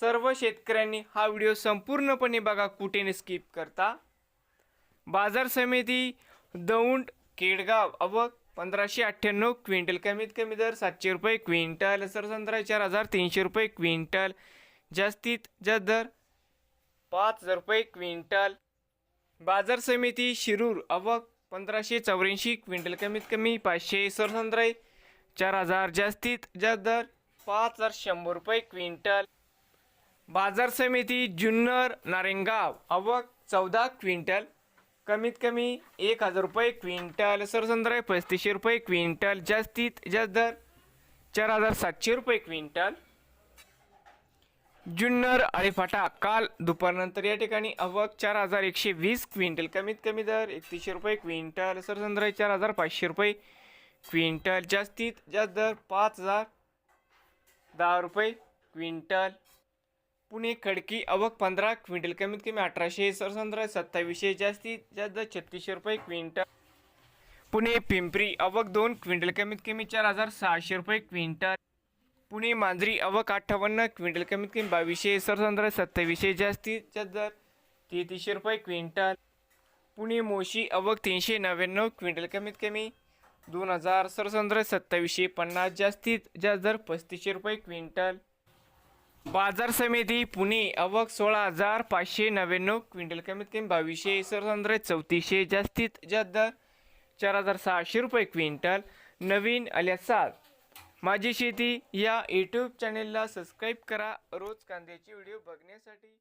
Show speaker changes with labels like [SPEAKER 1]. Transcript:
[SPEAKER 1] सर्व शेतकऱ्यांनी हा व्हिडिओ संपूर्णपणे बघा कुठे स्किप करता. बाजार समिती दौंड केडगाव अवक पंधराशे अठ्ठ्याण्णव क्विंटल. कमीत कमी दर सातशे रुपये क्विंटल. सरसंत्रा चार हजार तीनशे रुपये क्विंटल. जास्तीत जास्त दर पाच हजार रुपये क्विंटल. बाजार समिती शिरूर अवक पंधराशे चौऱ्याऐंशी क्विंटल. कमीत कमी पाचशे. सरसंत्रे चार हजार जास्तीत जास्त दर पाच हजार शंभर रुपये क्विंटल. बाजार समिती जुन्नर नारेंगाव अवक चौदा क्विंटल कमीत कमी एक हजार रुपये क्विंटल सरसंत्रा पस्तीसशे रुपये क्विंटल जास्तीत जास्त दर चार हजार सातशे रुपये क्विंटल. जुन्नर आळेफाटा काल दुपारनंतर या ठिकाणी अवक चार हजार एकशे वीस क्विंटल कमीत कमी दर एकतीसशे रुपये क्विंटल सरसंद्रा चार हजार पाचशे रुपये क्विंटल जास्तीत जास्त दर पाच हजार दहा रुपये क्विंटल. पुणे खडकी अवक पंधरा क्विंटल कमीत कमी अठराशे सरसंद्रा सत्तावीसशे जास्तीत जास्त दर छत्तीसशे रुपये क्विंटल. पुणे पिंपरी अवक दोन क्विंटल कमीत कमी चार हजार सहाशे रुपये क्विंटल. पुणे मांजरी अवक अठ्ठावन्न क्विंटल कमीत कमी बावीसशे सरसंद्र सत्तावीसशे जास्तीत जास्त तेहतीसशे रुपये क्विंटल. पुणे मोशी अवक तीनशे नव्याण्णव क्विंटल कमीत कमी दोन हजार सरसंद्र सत्तावीसशे पन्नास जास्तीत जास्त दर पस्तीसशे रुपये क्विंटल. बाजार समिती पुणे अवक सोळा हजार पाचशे नव्याण्णव क्विंटल कमीत कमी बावीसशे सरसंद्रा चौतीसशे जास्तीत जास्त दर चार हजार सहाशे रुपये क्विंटल. नवीन आल्यासाल माझी शेती या यूट्यूब चॅनेलला सबस्क्राईब करा. रोज कांद्याचे व्हिडिओ बघण्यासाठी